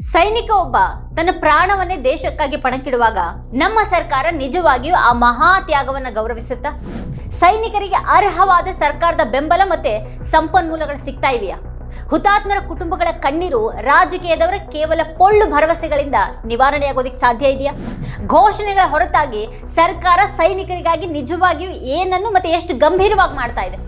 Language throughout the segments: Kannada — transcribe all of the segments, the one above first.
ಸೈನಿಕ ಒಬ್ಬ ತನ್ನ ಪ್ರಾಣವನ್ನೇ ದೇಶಕ್ಕಾಗಿ ಪಣಕ್ಕಿಡುವಾಗ ನಮ್ಮ ಸರ್ಕಾರ ನಿಜವಾಗಿಯೂ ಆ ಮಹಾ ತ್ಯಾಗವನ್ನು ಗೌರವಿಸುತ್ತಾ? ಸೈನಿಕರಿಗೆ ಅರ್ಹವಾದ ಸರ್ಕಾರದ ಬೆಂಬಲ ಮತ್ತೆ ಸಂಪನ್ಮೂಲಗಳು ಸಿಗ್ತಾ ಇವೆಯಾ? ಹುತಾತ್ಮರ ಕುಟುಂಬಗಳ ಕಣ್ಣೀರು ರಾಜಕೀಯದವರ ಕೇವಲ ಪೊಳ್ಳು ಭರವಸೆಗಳಿಂದ ನಿವಾರಣೆಯಾಗೋದಿಕ್ಕೆ ಸಾಧ್ಯ ಇದೆಯಾ? ಘೋಷಣೆಗಳ ಹೊರತಾಗಿ ಸರ್ಕಾರ ಸೈನಿಕರಿಗಾಗಿ ನಿಜವಾಗಿಯೂ ಏನನ್ನು ಮತ್ತೆ ಎಷ್ಟು ಗಂಭೀರವಾಗಿ ಮಾಡ್ತಾ ಇದೆ?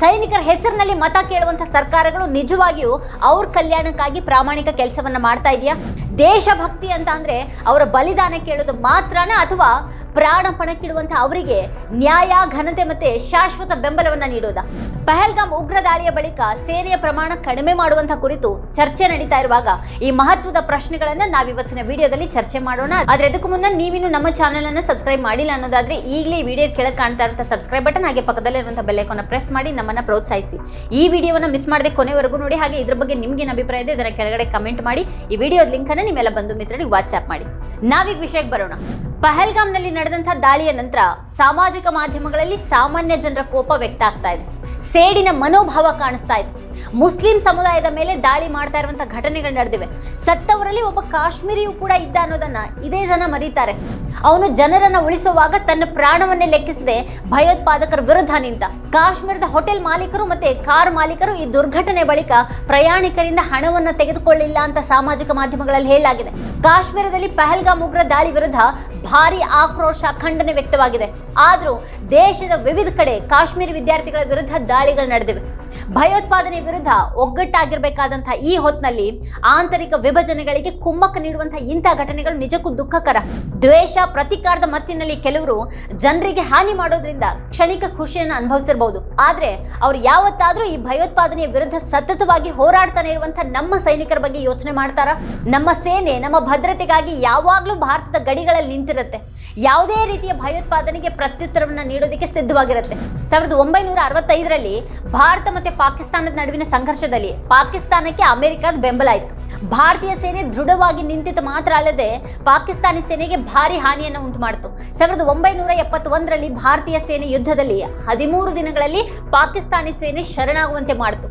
ಸೈನಿಕರ ಹೆಸರಿನಲ್ಲಿ ಮತ ಕೇಳುವಂತ ಸರ್ಕಾರಗಳು ನಿಜವಾಗಿಯೂ ಅವ್ರ ಕಲ್ಯಾಣಕ್ಕಾಗಿ ಪ್ರಾಮಾಣಿಕ ಕೆಲಸವನ್ನ ಮಾಡ್ತಾ ಇದೆಯಾ? ದೇಶಭಕ್ತಿ ಅಂತ ಅಂದ್ರೆ ಅವರ ಬಲಿದಾನ ಕೇಳೋದು ಮಾತ್ರನ ಅಥವಾ ಪ್ರಾಣ ಪಣಕ್ಕಿಡುವಂತಹ ಅವರಿಗೆ ನ್ಯಾಯ, ಘನತೆ ಮತ್ತೆ ಶಾಶ್ವತ ಬೆಂಬಲವನ್ನ ನೀಡೋದ. ಪಹಲ್ಗಾಮ್ ಉಗ್ರ ದಾಳಿಯ ಬಳಿಕ ಸೇನೆಯ ಪ್ರಮಾಣ ಕಡಿಮೆ ಮಾಡುವಂತಹ ಕುರಿತು ಚರ್ಚೆ ನಡೀತಾ ಇರುವಾಗ ಈ ಮಹತ್ವದ ಪ್ರಶ್ನೆಗಳನ್ನ ನಾವಿವತ್ತಿನ ವಿಡಿಯೋದಲ್ಲಿ ಚರ್ಚೆ ಮಾಡೋಣ. ಆದ್ರೆ ಅದಕ್ಕೂ ಮುನ್ನ ನೀವಿನ್ನು ನಮ್ಮ ಚಾನೆಲ್ ಅನ್ನ ಸಬ್ಸ್ಕ್ರೈಬ್ ಮಾಡಿಲ್ಲ ಅನ್ನೋದಾದ್ರೆ ಈಗಲೇ ವಿಡಿಯೋ ಕೆಳಗೆ ಕಾಣ್ತಾ ಇರುವಂತಹ ಸಬ್ಸ್ಕ್ರೈಬ್ ಬಟನ್, ಹಾಗೆ ಪಕ್ಕದಲ್ಲಿರುವಂತಹ ಬೆಲ್ ಐಕಾನ್ ಪ್ರೆಸ್ ಮಾಡಿ ನಮ್ಮನ್ನ ಪ್ರೋತ್ಸಾಹಿಸಿ. ಈ ವಿಡಿಯೋವನ್ನ ಮಿಸ್ ಮಾಡದೆ ಕೊನೆವರೆಗೂ ನೋಡಿ, ಹಾಗೆ ಇದ್ರ ಬಗ್ಗೆ ನಿಮ್ಗೆ ಏನ್ ಅಭಿಪ್ರಾಯ ಇದೆ ಇದರ ಕೆಳಗಡೆ ಕಮೆಂಟ್ ಮಾಡಿ. ಈ ವಿಡಿಯೋದ ಲಿಂಕ್ ಅನ್ನ ನಿಮ್ಮೆಲ್ಲ ಬಂಧು ಮಿತ್ರರಿಗೆ ವಾಟ್ಸ್ಆಪ್ ಮಾಡಿ. ನಾವೀಗ ವಿಷಯಕ್ಕೆ ಬರೋಣ. ಪಹಲ್ಗಾಮ್ನಲ್ಲಿ ನಡೆದಂತಹ ದಾಳಿಯ ನಂತರ ಸಾಮಾಜಿಕ ಮಾಧ್ಯಮಗಳಲ್ಲಿ ಸಾಮಾನ್ಯ ಜನರ ಕೋಪ ವ್ಯಕ್ತ ಆಗ್ತಾ ಇದೆ. ಸೇಡಿನ ಮನೋಭಾವ ಕಾಣಿಸ್ತಾ ಇದೆ. ಮುಸ್ಲಿಂ ಸಮುದಾಯದ ಮೇಲೆ ದಾಳಿ ಮಾಡ್ತಾ ಇರುವಂತಹ ಘಟನೆಗಳು ನಡೆದಿವೆ. ಸತ್ತವರಲ್ಲಿ ಒಬ್ಬ ಕಾಶ್ಮೀರಿಯೂ ಕೂಡ ಇದ್ದ ಅನ್ನೋದನ್ನ ಇದೇ ಜನ ಮರೀತಾರೆ. ಅವನು ಜನರನ್ನ ಉಳಿಸುವಾಗ ತನ್ನ ಪ್ರಾಣವನ್ನೇ ಲೆಕ್ಕಿಸದೆ ಭಯೋತ್ಪಾದಕರ ವಿರುದ್ಧ ನಿಂತ. ಕಾಶ್ಮೀರದ ಹೋಟೆಲ್ ಮಾಲೀಕರು ಮತ್ತೆ ಕಾರ್ ಮಾಲೀಕರು ಈ ದುರ್ಘಟನೆ ಬಳಿಕ ಪ್ರಯಾಣಿಕರಿಂದ ಹಣವನ್ನ ತೆಗೆದುಕೊಳ್ಳಿಲ್ಲ ಅಂತ ಸಾಮಾಜಿಕ ಮಾಧ್ಯಮಗಳಲ್ಲಿ ಹೇಳಲಾಗಿದೆ. ಕಾಶ್ಮೀರದಲ್ಲಿ ಪಹಲ್ಗಾಮ್ ಉಗ್ರ ದಾಳಿ ವಿರುದ್ಧ ಭಾರಿ ಆಕ್ರೋಶ, ಖಂಡನೆ ವ್ಯಕ್ತವಾಗಿದೆ. ಆದ್ರೂ ದೇಶದ ವಿವಿಧ ಕಡೆ ಕಾಶ್ಮೀರಿ ವಿದ್ಯಾರ್ಥಿಗಳ ವಿರುದ್ಧ ದಾಳಿಗಳು ನಡೆದಿವೆ. ಭಯೋತ್ಪಾದನೆ ವಿರುದ್ಧ ಒಗ್ಗಟ್ಟಾಗಿರಬೇಕಾದಂತಹ ಈ ಹೊತ್ತಿನಲ್ಲಿ ಆಂತರಿಕ ವಿಭಜನೆಗಳಿಗೆ ಕುಮ್ಮಕ್ಕ ನೀಡುವಂತಹ ಇಂತಹ ಘಟನೆಗಳು ನಿಜಕ್ಕೂ ದುಃಖಕರ. ದ್ವೇಷ, ಪ್ರತಿಕಾರದ ಮತ್ತಿನಲ್ಲಿ ಕೆಲವರು ಜನರಿಗೆ ಹಾನಿ ಮಾಡೋದ್ರಿಂದ ಕ್ಷಣಿಕ ಖುಷಿಯನ್ನು ಅನುಭವಿಸಿರಬಹುದು ಆದ್ರೆ ಅವರು ಯಾವತ್ತಾದ್ರೂ ಈ ಭಯೋತ್ಪಾದನೆಯ ವಿರುದ್ಧ ಸತತವಾಗಿ ಹೋರಾಡ್ತಾನೆ ಇರುವಂತಹ ನಮ್ಮ ಸೈನಿಕರ ಬಗ್ಗೆ ಯೋಚನೆ ಮಾಡ್ತಾರ? ನಮ್ಮ ಸೇನೆ, ನಮ್ಮ ಭದ್ರತೆಗಾಗಿ ಯಾವಾಗ್ಲೂ ಭಾರತದ ಗಡಿಗಳಲ್ಲಿ ನಿಂತಿರುತ್ತೆ. ಯಾವುದೇ ರೀತಿಯ ಭಯೋತ್ಪಾದನೆಗೆ ಪ್ರತ್ಯುತ್ತರವನ್ನ ನೀಡೋದಕ್ಕೆ ಸಿದ್ಧವಾಗಿರುತ್ತೆ. ಸಾವಿರದ ಒಂಬೈನೂರ ಅರವತ್ತೈದರಲ್ಲಿ ಭಾರತ ಮತ್ತೆ ಪಾಕಿಸ್ತಾನದ ನಡುವಿನ ಸಂಘರ್ಷದಲ್ಲಿ ಪಾಕಿಸ್ತಾನಕ್ಕೆ ಅಮೆರಿಕದ ಬೆಂಬಲ ಆಯಿತು ಭಾರತೀಯ ಸೇನೆ ದೃಢವಾಗಿ ನಿಂತಿತ್ತು ಮಾತ್ರ ಅಲ್ಲದೆ ಪಾಕಿಸ್ತಾನಿ ಸೇನೆಗೆ ಭಾರಿ ಹಾನಿಯನ್ನು ಉಂಟು ಮಾಡಿತು ಸಾವಿರದ ಒಂಬೈನೂರ ಎಪ್ಪತ್ತೊಂದರಲ್ಲಿ ಭಾರತೀಯ ಸೇನೆ ಯುದ್ಧದಲ್ಲಿ ಹದಿಮೂರು ದಿನಗಳಲ್ಲಿ ಪಾಕಿಸ್ತಾನಿ ಸೇನೆ ಶರಣಾಗುವಂತೆ ಮಾಡಿತು.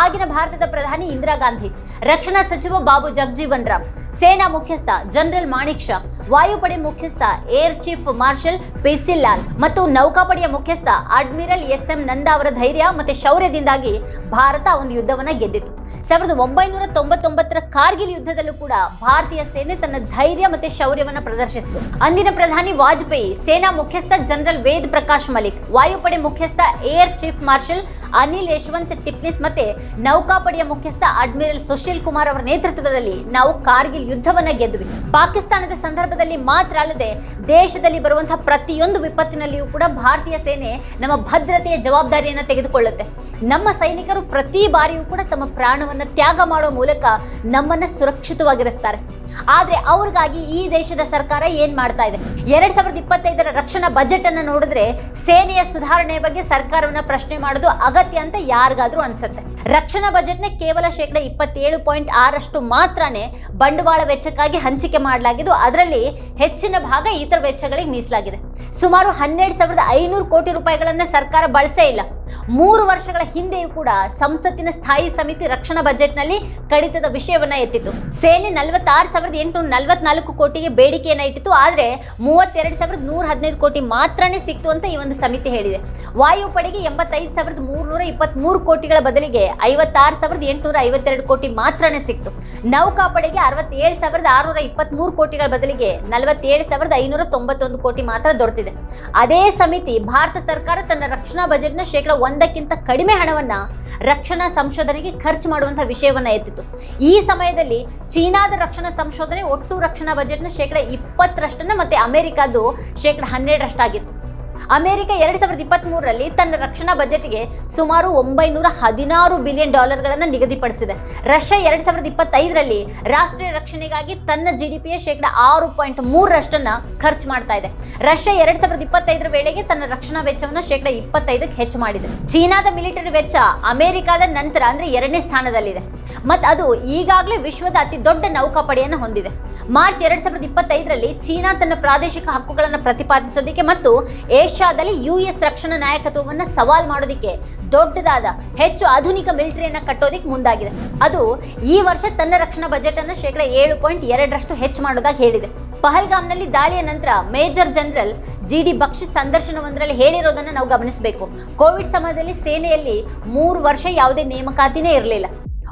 ಆಗಿನ ಭಾರತದ ಪ್ರಧಾನಿ ಇಂದಿರಾ ಗಾಂಧಿ, ರಕ್ಷಣಾ ಸಚಿವ ಬಾಬು ಜಗಜೀವನ್ ರಾಮ್, ಸೇನಾ ಮುಖ್ಯಸ್ಥ ಜನರಲ್ ಮಾಣಿಕ್ ಶಾ, ವಾಯುಪಡೆ ಮುಖ್ಯಸ್ಥ air chief marshal PC Lal ಮತ್ತು ನೌಕಾಪಡೆಯ ಮುಖ್ಯಸ್ಥ ಅಡ್ಮಿರಲ್ ಎಸ್ ಎಂ ನಂದಾ ಅವರ ಧೈರ್ಯ ಮತ್ತೆ ಶೌರ್ಯದಿಂದಾಗಿ ಭಾರತ ಒಂದು ಯುದ್ಧವನ್ನ ಗೆದ್ದಿತು. ಸಾವಿರದ ಒಂಬೈನೂರ ತೊಂಬತ್ತೊಂಬತ್ತರ ಕಾರ್ಗಿಲ್ ಯುದ್ಧದಲ್ಲೂ ಕೂಡ ಭಾರತೀಯ ಸೇನೆ ತನ್ನ ಧೈರ್ಯ ಮತ್ತೆ ಶೌರ್ಯವನ್ನ ಪ್ರದರ್ಶಿಸಿತು. ಅಂದಿನ ಪ್ರಧಾನಿ ವಾಜಪೇಯಿ, ಸೇನಾ ಮುಖ್ಯಸ್ಥ ಜನರಲ್ ವೇದ್ ಪ್ರಕಾಶ್ ಮಲಿಕ್, ವಾಯುಪಡೆ ಮುಖ್ಯಸ್ಥ air chief marshal Anil Yashwant Tipnis ಮತ್ತೆ ನೌಕಾಪಡೆಯ ಮುಖ್ಯಸ್ಥ ಅಡ್ಮಿರಲ್ ಸುಶೀಲ್ ಕುಮಾರ್ ಅವರ ನೇತೃತ್ವದಲ್ಲಿ ನಾವು ಕಾರ್ಗಿಲ್ ಯುದ್ಧವನ್ನ ಗೆದ್ದುವಿ. ಪಾಕಿಸ್ತಾನದ ಸಂದರ್ಭದಲ್ಲಿ ಮಾತ್ರ ಅಲ್ಲದೆ ದೇಶದಲ್ಲಿ ಬರುವಂತಹ ಪ್ರತಿಯೊಂದು ವಿಪತ್ತಿನಲ್ಲಿಯೂ ಕೂಡ ಭಾರತೀಯ ಸೇನೆ ನಮ್ಮ ಭದ್ರತೆಯ ಜವಾಬ್ದಾರಿಯನ್ನ ತೆಗೆದುಕೊಳ್ಳುತ್ತೆ. ನಮ್ಮ ಸೈನಿಕರು ಪ್ರತಿ ಬಾರಿಯೂ ಕೂಡ ತಮ್ಮ ಪ್ರಾಣವನ್ನ ತ್ಯಾಗ ಮಾಡುವ ಮೂಲಕ ನಮ್ಮನ್ನ ಸುರಕ್ಷಿತವಾಗಿರಿಸ್ತಾರೆ. ಆದ್ರೆ ಅವ್ರಿಗಾಗಿ ಈ ದೇಶದ ಸರ್ಕಾರ ಏನ್ ಮಾಡ್ತಾ ಇದೆ? ಎರಡ್ ಸಾವಿರದ ಇಪ್ಪತ್ತೈದರ ರಕ್ಷಣಾ ಬಜೆಟ್ ಅನ್ನ ನೋಡಿದ್ರೆ ಸೇನೆಯ ಸುಧಾರಣೆ ಬಗ್ಗೆ ಸರ್ಕಾರವನ್ನ ಪ್ರಶ್ನೆ ಮಾಡೋದು ಅಗತ್ಯ ಅಂತ ಯಾರಿಗಾದ್ರೂ ಅನ್ಸುತ್ತೆ. ರಕ್ಷಣಾ ಬಜೆಟ್ನ ಕೇವಲ ಶೇಕಡ ಇಪ್ಪತ್ತೇಳು ಪಾಯಿಂಟ್ ಆರಷ್ಟು ಮಾತ್ರನೇ ಬಂಡವಾಳ ವೆಚ್ಚಕ್ಕಾಗಿ ಹಂಚಿಕೆ ಮಾಡಲಾಗಿದ್ದು, ಅದರಲ್ಲಿ ಹೆಚ್ಚಿನ ಭಾಗ ಇತರ ವೆಚ್ಚಗಳಿಗೆ ಮೀಸಲಾಗಿದೆ. ಸುಮಾರು ಹನ್ನೆರಡು ಸಾವಿರದ ಐನೂರು ಕೋಟಿ ರೂಪಾಯಿಗಳನ್ನು ಸರ್ಕಾರ ಬಳಸೇ ಇಲ್ಲ. ಮೂರು ವರ್ಷಗಳ ಹಿಂದೆಯೂ ಕೂಡ ಸಂಸತ್ತಿನ ಸ್ಥಾಯಿ ಸಮಿತಿ ರಕ್ಷಣಾ ಬಜೆಟ್ನಲ್ಲಿ ಕಡಿತದ ವಿಷಯವನ್ನ ಎತ್ತಿತ್ತು. ಸೇನೆ ನಲವತ್ತಾರು ಸಾವಿರದ ಎಂಟುನೂರ ನಲವತ್ನಾಲ್ಕು ಕೋಟಿಗೆ ಬೇಡಿಕೆಯನ್ನ ಇಟ್ಟಿತ್ತು. ಆದರೆ ಮೂವತ್ತೆರಡು ಸಾವಿರದ ನೂರ ಹದಿನೈದು ಕೋಟಿ ಮಾತ್ರನೇ ಸಿಕ್ತು ಅಂತ ಈ ಒಂದು ಸಮಿತಿ ಹೇಳಿದೆ. ವಾಯುಪಡೆಗೆ ಎಂಬತ್ತೈದು ಸಾವಿರದ ಮೂರ್ನೂರ ಇಪ್ಪತ್ಮೂರು ಕೋಟಿಗಳ ಬದಲಿಗೆ ಐವತ್ತಾರು ಸಾವಿರದ ಎಂಟುನೂರ ಐವತ್ತೆರಡು ಕೋಟಿ ಮಾತ್ರನೇ ಸಿಕ್ತು. ನೌಕಾಪಡೆಗೆ ಅರವತ್ತೇಳು ಸಾವಿರದ ಆರುನೂರ ಇಪ್ಪತ್ಮೂರು ಕೋಟಿಗಳ ಬದಲಿಗೆ ನಲವತ್ತೇಳು ಸಾವಿರದ ಐನೂರ ತೊಂಬತ್ತೊಂದು ಕೋಟಿ ಮಾತ್ರ ದೊರೆತಿದೆ. ಅದೇ ಸಮಿತಿ ಭಾರತ ಸರ್ಕಾರ ತನ್ನ ರಕ್ಷಣಾ ಬಜೆಟ್ನ ಶೇಕಡ ಒಂದಕ್ಕಿಂತ ಕಡಿಮೆ ಹಣವನ್ನ ರಕ್ಷಣಾ ಸಂಶೋಧನೆಗೆ ಖರ್ಚು ಮಾಡುವಂತಹ ವಿಷಯವನ್ನ ಎತ್ತಿತ್ತು. ಈ ಸಮಯದಲ್ಲಿ ಚೀನಾದ ರಕ್ಷಣಾ ಸಂಶೋಧನೆ ಒಟ್ಟು ರಕ್ಷಣಾ ಬಜೆಟ್ನ ಶೇಕಡ ಇಪ್ಪತ್ತರಷ್ಟನ್ನ ಮತ್ತೆ ಅಮೆರಿಕದ್ದು ಶೇಕಡ ಹನ್ನೆರಡರಷ್ಟಾಗಿತ್ತು. ಅಮೆರಿಕ ಎರಡ್ ಸಾವಿರದ ಇಪ್ಪತ್ತ್ ಮೂರರಲ್ಲಿ ತನ್ನ ರಕ್ಷಣಾ ಬಜೆಟ್ಗೆ ಸುಮಾರು ಒಂಬೈನೂರ ಹದಿನಾರು ಬಿಲಿಯನ್ ಡಾಲರ್ಗಳನ್ನು ನಿಗದಿಪಡಿಸಿದೆ. ರಷ್ಯಾ ಎರಡ್ ಸಾವಿರದ ಇಪ್ಪತ್ತೈದರಲ್ಲಿ ರಾಷ್ಟ್ರೀಯ ರಕ್ಷಣೆಗಾಗಿ ತನ್ನ ಜಿ ಡಿ ಪಿಯ ಶೇಕಡ ಆರು ಪಾಯಿಂಟ್ ಮೂರರಷ್ಟನ್ನು ಖರ್ಚು ಮಾಡ್ತಾ ಇದೆ. ರಷ್ಯಾ ಎರಡ್ ಸಾವಿರದ ಇಪ್ಪತ್ತೈದರ ವೇಳೆಗೆ ತನ್ನ ರಕ್ಷಣಾ ವೆಚ್ಚವನ್ನು ಶೇಕಡ ಇಪ್ಪತ್ತೈದಕ್ಕೆ ಹೆಚ್ಚು ಮಾಡಿದೆ. ಚೀನಾದ ಮಿಲಿಟರಿ ವೆಚ್ಚ ಅಮೆರಿಕಾದ ನಂತರ ಅಂದರೆ ಎರಡನೇ ಸ್ಥಾನದಲ್ಲಿದೆ. ಮತ್ತು ಅದು ಈಗಾಗಲೇ ವಿಶ್ವದ ಅತಿ ದೊಡ್ಡ ನೌಕಾಪಡೆಯನ್ನು ಹೊಂದಿದೆ. ಮಾರ್ಚ್ ಎರಡು ಸಾವಿರದ ಇಪ್ಪತ್ತೈದರಲ್ಲಿ ಚೀನಾ ತನ್ನ ಪ್ರಾದೇಶಿಕ ಹಕ್ಕುಗಳನ್ನು ಪ್ರತಿಪಾದಿಸೋದಕ್ಕೆ ಮತ್ತು ಏಷ್ಯಾದಲ್ಲಿ ಯು ಎಸ್ ರಕ್ಷಣಾ ನಾಯಕತ್ವವನ್ನು ಸವಾಲ್ ಮಾಡೋದಿಕ್ಕೆ ದೊಡ್ಡದಾದ, ಹೆಚ್ಚು ಆಧುನಿಕ ಮಿಲಿಟರಿಯನ್ನು ಕಟ್ಟೋದಿಕ್ಕೆ ಮುಂದಾಗಿದೆ. ಅದು ಈ ವರ್ಷ ತನ್ನ ರಕ್ಷಣಾ ಬಜೆಟ್ ಅನ್ನು ಶೇಕಡಾ ಏಳು ಪಾಯಿಂಟ್ ಎರಡರಷ್ಟು ಹೆಚ್ಚು ಮಾಡೋದಾಗಿ ಹೇಳಿದೆ. ಪಹಲ್ಗಾಮ್ನಲ್ಲಿ ದಾಳಿಯ ನಂತರ major general G D Bakshi ಸಂದರ್ಶನವೊಂದರಲ್ಲಿ ಹೇಳಿರೋದನ್ನು ನಾವು ಗಮನಿಸಬೇಕು. ಕೋವಿಡ್ ಸಮಯದಲ್ಲಿ ಸೇನೆಯಲ್ಲಿ ಮೂರು ವರ್ಷ ಯಾವುದೇ ನೇಮಕಾತಿನೇ ಇರಲಿಲ್ಲ.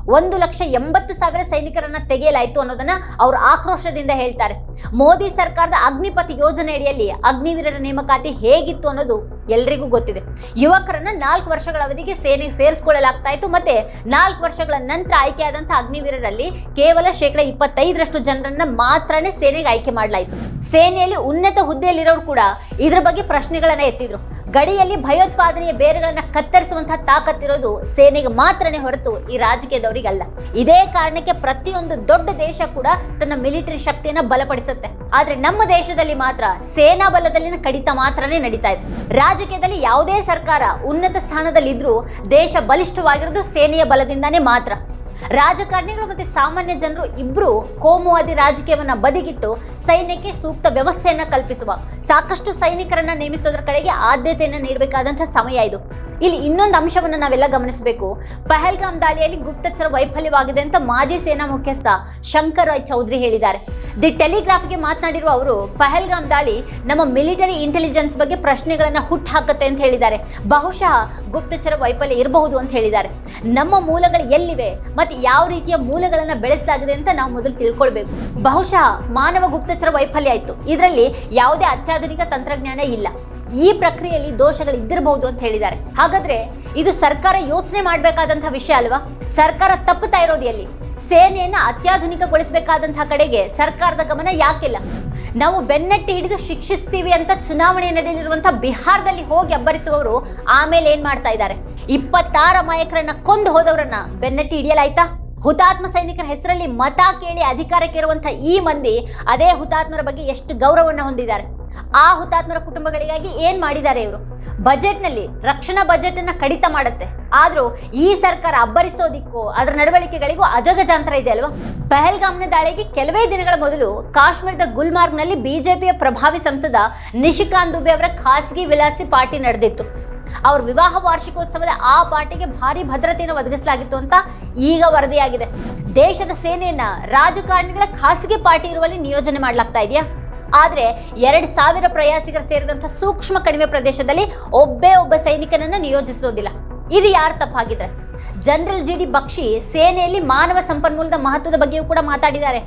ಒಂದು ಲಕ್ಷ ಎಂಬತ್ತು ಸಾವಿರ ಸೈನಿಕರನ್ನ ತೆಗೆಯಲಾಯಿತು ಅನ್ನೋದನ್ನ ಅವರು ಆಕ್ರೋಶದಿಂದ ಹೇಳ್ತಾರೆ. ಮೋದಿ ಸರ್ಕಾರದ ಅಗ್ನಿಪಥ ಯೋಜನೆಯಡಿಯಲ್ಲಿ ಅಗ್ನಿವೀರರ ನೇಮಕಾತಿ ಹೇಗಿತ್ತು ಅನ್ನೋದು ಎಲ್ರಿಗೂ ಗೊತ್ತಿದೆ. ಯುವಕರನ್ನ ನಾಲ್ಕು ವರ್ಷಗಳ ಅವಧಿಗೆ ಸೇನೆಗೆ ಸೇರಿಸಿಕೊಳ್ಳಲಾಗ್ತಾ ಇತ್ತು ಮತ್ತೆ ನಾಲ್ಕು ವರ್ಷಗಳ ನಂತರ ಆಯ್ಕೆಯಾದಂತಹ ಅಗ್ನಿವೀರರಲ್ಲಿ ಕೇವಲ ಶೇಕಡ ಇಪ್ಪತ್ತೈದರಷ್ಟು ಜನರನ್ನ ಮಾತ್ರನೇ ಸೇನೆಗೆ ಆಯ್ಕೆ ಮಾಡಲಾಯಿತು. ಸೇನೆಯಲ್ಲಿ ಉನ್ನತ ಹುದ್ದೆಯಲ್ಲಿರೋರು ಕೂಡ ಇದ್ರ ಬಗ್ಗೆ ಪ್ರಶ್ನೆಗಳನ್ನ ಎತ್ತಿದ್ರು. ಗಡಿಯಲ್ಲಿ ಭಯೋತ್ಪಾದನೆಯ ಬೇರುಗಳನ್ನ ಕತ್ತರಿಸುವಂತಹ ತಾಕತ್ತಿರೋದು ಸೇನೆಗೆ ಮಾತ್ರನೇ ಹೊರತು ಈ ರಾಜಕೀಯದವರಿಗಲ್ಲ. ಇದೇ ಕಾರಣಕ್ಕೆ ಪ್ರತಿಯೊಂದು ದೊಡ್ಡ ದೇಶ ಕೂಡ ತನ್ನ ಮಿಲಿಟರಿ ಶಕ್ತಿಯನ್ನ ಬಲಪಡಿಸುತ್ತೆ. ಆದ್ರೆ ನಮ್ಮ ದೇಶದಲ್ಲಿ ಮಾತ್ರ ಸೇನಾ ಬಲದಲ್ಲಿನ ಕಡಿತ ಮಾತ್ರನೇ ನಡೀತಾ ಇದೆ. ರಾಜಕೀಯದಲ್ಲಿ ಯಾವುದೇ ಸರ್ಕಾರ ಉನ್ನತ ಸ್ಥಾನದಲ್ಲಿದ್ರೂ ದೇಶ ಬಲಿಷ್ಠವಾಗಿರೋದು ಸೇನೆಯ ಬಲದಿಂದಾನೇ ಮಾತ್ರ. ರಾಜಕಾರಣಿಗಳು ಮತ್ತು ಸಾಮಾನ್ಯ ಜನರು ಇಬ್ಬರು ಕೋಮುವಾದಿ ರಾಜಕೀಯವನ್ನು ಬದಿಗಿಟ್ಟು ಸೈನ್ಯಕ್ಕೆ ಸೂಕ್ತ ವ್ಯವಸ್ಥೆಯನ್ನು ಕಲ್ಪಿಸುವ ಸಾಕಷ್ಟು ಸೈನಿಕರನ್ನ ನೇಮಿಸೋದ್ರ ಕಡೆಗೆ ಆದ್ಯತೆಯನ್ನು ನೀಡಬೇಕಾದಂಥ ಸಮಯ ಇದು. ಇಲ್ಲಿ ಇನ್ನೊಂದು ಅಂಶವನ್ನು ನಾವೆಲ್ಲ ಗಮನಿಸಬೇಕು. ಪಹಲ್ಗಾಮ್ ದಾಳಿಯಲ್ಲಿ ಗುಪ್ತಚರ ವೈಫಲ್ಯವಾಗಿದೆ ಅಂತ ಮಾಜಿ ಸೇನಾ ಮುಖ್ಯಸ್ಥ ಶಂಕರ್ ರಾಯ್ ಚೌಧರಿ ಹೇಳಿದ್ದಾರೆ. ದಿ ಟೆಲಿಗ್ರಾಫ್ಗೆ ಮಾತನಾಡಿರುವ ಅವರು, ಪಹಲ್ಗಾಮ್ ದಾಳಿ ನಮ್ಮ ಮಿಲಿಟರಿ ಇಂಟೆಲಿಜೆನ್ಸ್ ಬಗ್ಗೆ ಪ್ರಶ್ನೆಗಳನ್ನ ಹುಟ್ಟುಹಾಕುತ್ತೆ ಅಂತ ಹೇಳಿದ್ದಾರೆ. ಬಹುಶಃ ಗುಪ್ತಚರ ವೈಫಲ್ಯ ಇರಬಹುದು ಅಂತ ಹೇಳಿದ್ದಾರೆ. ನಮ್ಮ ಮೂಲಗಳು ಎಲ್ಲಿವೆ ಮತ್ತೆ ಯಾವ ರೀತಿಯ ಮೂಲಗಳನ್ನು ಬೆಳೆಸಲಾಗಿದೆ ಅಂತ ನಾವು ಮೊದಲು ತಿಳ್ಕೊಳ್ಬೇಕು. ಬಹುಶಃ ಮಾನವ ಗುಪ್ತಚರ ವೈಫಲ್ಯ ಆಯಿತು. ಇದರಲ್ಲಿ ಯಾವುದೇ ಅತ್ಯಾಧುನಿಕ ತಂತ್ರಜ್ಞಾನ ಇಲ್ಲ. ಈ ಪ್ರಕ್ರಿಯೆಯಲ್ಲಿ ದೋಷಗಳು ಇದ್ದಿರಬಹುದು ಅಂತ ಹೇಳಿದ್ದಾರೆ. ಹಾಗಾದ್ರೆ ಇದು ಸರ್ಕಾರ ಯೋಚನೆ ಮಾಡಬೇಕಾದಂತಹ ವಿಷಯ ಅಲ್ವಾ? ಸರ್ಕಾರ ತಪ್ಪುತ್ತಾ ಇರೋದು ಎಲ್ಲಿ ಸೇನೆಯನ್ನ ಅತ್ಯಾಧುನಿಕಗೊಳಿಸಬೇಕಾದಂತಹ ಕಡೆಗೆ ಸರ್ಕಾರದ ಗಮನ ಯಾಕಿಲ್ಲ? ನಾವು ಬೆನ್ನಟ್ಟಿ ಹಿಡಿದು ಶಿಕ್ಷಿಸ್ತೀವಿ ಅಂತ ಚುನಾವಣೆ ನಡೆಯಲಿರುವಂತಹ ಬಿಹಾರದಲ್ಲಿ ಹೋಗಿ ಅಬ್ಬರಿಸುವವರು ಆಮೇಲೆ ಏನ್ ಮಾಡ್ತಾ ಇದ್ದಾರೆ? ಇಪ್ಪತ್ತಾರ ಮಾಯಕರನ್ನ ಕೊಂದು ಹೋದವರನ್ನ ಬೆನ್ನಟ್ಟಿ ಹಿಡಿಯಲಾಯ್ತಾ? ಹುತಾತ್ಮ ಸೈನಿಕರ ಹೆಸರಲ್ಲಿ ಮತ ಕೇಳಿ ಅಧಿಕಾರಕ್ಕೆ ಇರುವಂತಹ ಈ ಮಂದಿ ಅದೇ ಹುತಾತ್ಮರ ಬಗ್ಗೆ ಎಷ್ಟು ಗೌರವವನ್ನು ಹೊಂದಿದ್ದಾರೆ? ಆ ಹುತಾತ್ಮರ ಕುಟುಂಬಗಳಿಗಾಗಿ ಏನ್ ಮಾಡಿದ್ದಾರೆ ಇವರು? ಬಜೆಟ್ನಲ್ಲಿ ರಕ್ಷಣಾ ಬಜೆಟ್ ಅನ್ನ ಕಡಿತ ಮಾಡುತ್ತೆ. ಆದ್ರೂ ಈ ಸರ್ಕಾರ ಅಬ್ಬರಿಸೋದಿಕ್ಕೂ ಅದರ ನಡವಳಿಕೆಗಳಿಗೂ ಅಜಗಜಾಂತರ ಇದೆ ಅಲ್ವಾ? ಪೆಹಲ್ಗಾಮ್ನ ದಾಳಿಗೆ ಕೆಲವೇ ದಿನಗಳ ಮೊದಲು ಕಾಶ್ಮೀರದ ಗುಲ್ಮಾರ್ಗ್ನಲ್ಲಿ ಬಿಜೆಪಿಯ ಪ್ರಭಾವಿ ಸಂಸದ ನಿಶಿಕಾಂತ್ ದುಬೆ ಅವರ ಖಾಸಗಿ ವಿಲಾಸಿ ಪಾರ್ಟಿ ನಡೆದಿತ್ತು. ಅವ್ರ ವಿವಾಹ ವಾರ್ಷಿಕೋತ್ಸವದ ಆ ಪಾರ್ಟಿಗೆ ಭಾರಿ ಭದ್ರತೆಯನ್ನು ಒದಗಿಸಲಾಗಿತ್ತು ಅಂತ ಈಗ ವರದಿಯಾಗಿದೆ. ದೇಶದ ಸೇನೆಯನ್ನ ರಾಜಕಾರಣಿಗಳ ಖಾಸಗಿ ಪಾರ್ಟಿ ಇರುವಲ್ಲಿ ನಿಯೋಜನೆ ಮಾಡಲಾಗ್ತಾ ಇದೆಯಾ? ಆದ್ರೆ ಎರಡು ಸಾವಿರ ಪ್ರಯಾಸಿಗರು ಸೇರಿದಂಥ ಸೂಕ್ಷ್ಮ ಕಣಿವೆ ಪ್ರದೇಶದಲ್ಲಿ ಒಬ್ಬೇ ಒಬ್ಬ ಸೈನಿಕನನ್ನು ನಿಯೋಜಿಸೋದಿಲ್ಲ. ಇದು ಯಾರು ತಪ್ಪಾಗಿದ್ರೆ? ಜನರಲ್ ಜಿ ಡಿ ಬಕ್ಷಿ ಸೇನೆಯಲ್ಲಿ ಮಾನವ ಸಂಪನ್ಮೂಲದ ಮಹತ್ವದ ಬಗ್ಗೆಯೂ ಕೂಡ ಮಾತಾಡಿದ್ದಾರೆ.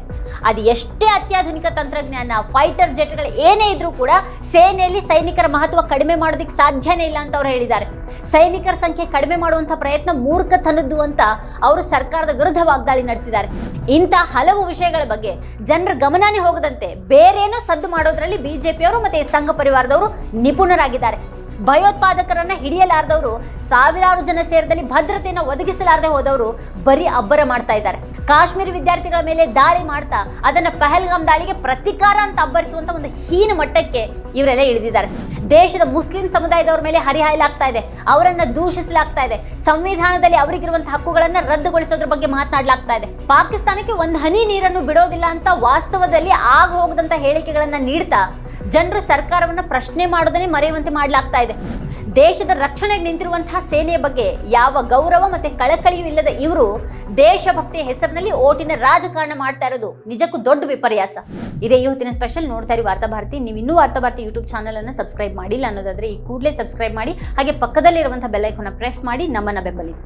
ಅದು ಎಷ್ಟೇ ಅತ್ಯಾಧುನಿಕ ತಂತ್ರಜ್ಞಾನ ಫೈಟರ್ ಜೆಟ್ಗಳು ಏನೇ ಇದ್ರೂ ಕೂಡ ಸೇನೆಯಲ್ಲಿ ಸೈನಿಕರ ಮಹತ್ವ ಕಡಿಮೆ ಮಾಡೋದಕ್ಕೆ ಸಾಧ್ಯನೇ ಇಲ್ಲ ಅಂತ ಅವ್ರು ಹೇಳಿದ್ದಾರೆ. ಸೈನಿಕರ ಸಂಖ್ಯೆ ಕಡಿಮೆ ಮಾಡುವಂಥ ಪ್ರಯತ್ನ ಮೂರ್ಖತನದ್ದು ಅಂತ ಅವರು ಸರ್ಕಾರದ ವಿರುದ್ಧ ವಾಗ್ದಾಳಿ ನಡೆಸಿದ್ದಾರೆ. ಇಂಥ ಹಲವು ವಿಷಯಗಳ ಬಗ್ಗೆ ಜನರ ಗಮನನೇ ಹೋಗದಂತೆ ಬೇರೇನೋ ಸದ್ದು ಮಾಡೋದ್ರಲ್ಲಿ ಬಿಜೆಪಿಯವರು ಮತ್ತೆ ಸಂಘ ಪರಿವಾರದವರು ನಿಪುಣರಾಗಿದ್ದಾರೆ. ಭಯೋತ್ಪಾದಕರನ್ನ ಹಿಡಿಯಲಾರದವರು ಸಾವಿರಾರು ಜನ ಸೇರಿದಲ್ಲಿ ಭದ್ರತೆಯನ್ನು ಒದಗಿಸಲಾರದೆ ಹೋದವರು ಬರೀ ಅಬ್ಬರ ಮಾಡ್ತಾ ಇದ್ದಾರೆ. ಕಾಶ್ಮೀರಿ ವಿದ್ಯಾರ್ಥಿಗಳ ಮೇಲೆ ದಾಳಿ ಮಾಡ್ತಾ ಅದನ್ನ ಪಹಲ್ಗಾಮ್ ದಾಳಿಗೆ ಪ್ರತಿಕಾರ ಅಂತ ಅಬ್ಬರಿಸುವಂತ ಒಂದು ಹೀನ ಮಟ್ಟಕ್ಕೆ ಇವರೆಲ್ಲ ಇಳಿದಿದ್ದಾರೆ. ದೇಶದ ಮುಸ್ಲಿಂ ಸಮುದಾಯದವರ ಮೇಲೆ ಹರಿಹಾಯಲಾಗ್ತಾ ಇದೆ. ಅವರನ್ನ ದೂಷಿಸಲಾಗ್ತಾ ಇದೆ. ಸಂವಿಧಾನದಲ್ಲಿ ಅವರಿಗಿರುವಂತಹ ಹಕ್ಕುಗಳನ್ನ ರದ್ದುಗೊಳಿಸೋದ್ರ ಬಗ್ಗೆ ಮಾತನಾಡಲಾಗ್ತಾ ಇದೆ. ಪಾಕಿಸ್ತಾನಕ್ಕೆ ಒಂದು ಹನಿ ನೀರನ್ನು ಬಿಡೋದಿಲ್ಲ ಅಂತ ವಾಸ್ತವದಲ್ಲಿ ಆಗ ಹೋಗದಂತ ಹೇಳಿಕೆಗಳನ್ನ ನೀಡ್ತಾ ಜನರು ಸರ್ಕಾರವನ್ನ ಪ್ರಶ್ನೆ ಮಾಡೋದನ್ನೇ ಮರೆಯುವಂತೆ ಮಾಡಲಾಗ್ತಾ ಇದೆ. ದೇಶದ ರಕ್ಷಣೆಗೆ ನಿಂತಿರುವಂತಹ ಸೇನೆಯ ಬಗ್ಗೆ ಯಾವ ಗೌರವ ಮತ್ತೆ ಕಳಕಳಿಯೂ ಇಲ್ಲದ ಇವರು ದೇಶಭಕ್ತಿಯ ಹೆಸರಿನಲ್ಲಿ ಓಟಿನ ರಾಜಕಾರಣ ಮಾಡ್ತಾ ಇರೋದು ನಿಜಕ್ಕೂ ದೊಡ್ಡ ವಿಪರ್ಯಾಸ. ಇದೇ ಇವತ್ತಿನ ಸ್ಪೆಷಲ್ ನೋಡ್ತಾ ಇರಿ ವಾರ್ತಾ ಭಾರತಿ. ನೀವು ಇನ್ನೂ ವಾರ್ತಾ ಭಾರತಿ ಯೂಟ್ಯೂಬ್ ಚಾನಲ್ ಅನ್ನು ಸಬ್ಸ್ಕ್ರೈಬ್ ಮಾಡಿಲ್ಲ ಅನ್ನೋದಾದ್ರೆ ಈ ಕೂಡಲೇ ಸಬ್ಸ್ಕ್ರೈಬ್ ಮಾಡಿ, ಹಾಗೆ ಪಕ್ಕದಲ್ಲಿರುವಂತಹ ಬೆಲ್ ಐಕಾನ್ ಪ್ರೆಸ್ ಮಾಡಿ ನಮ್ಮನ್ನ ಬೆಂಬಲಿಸಿ.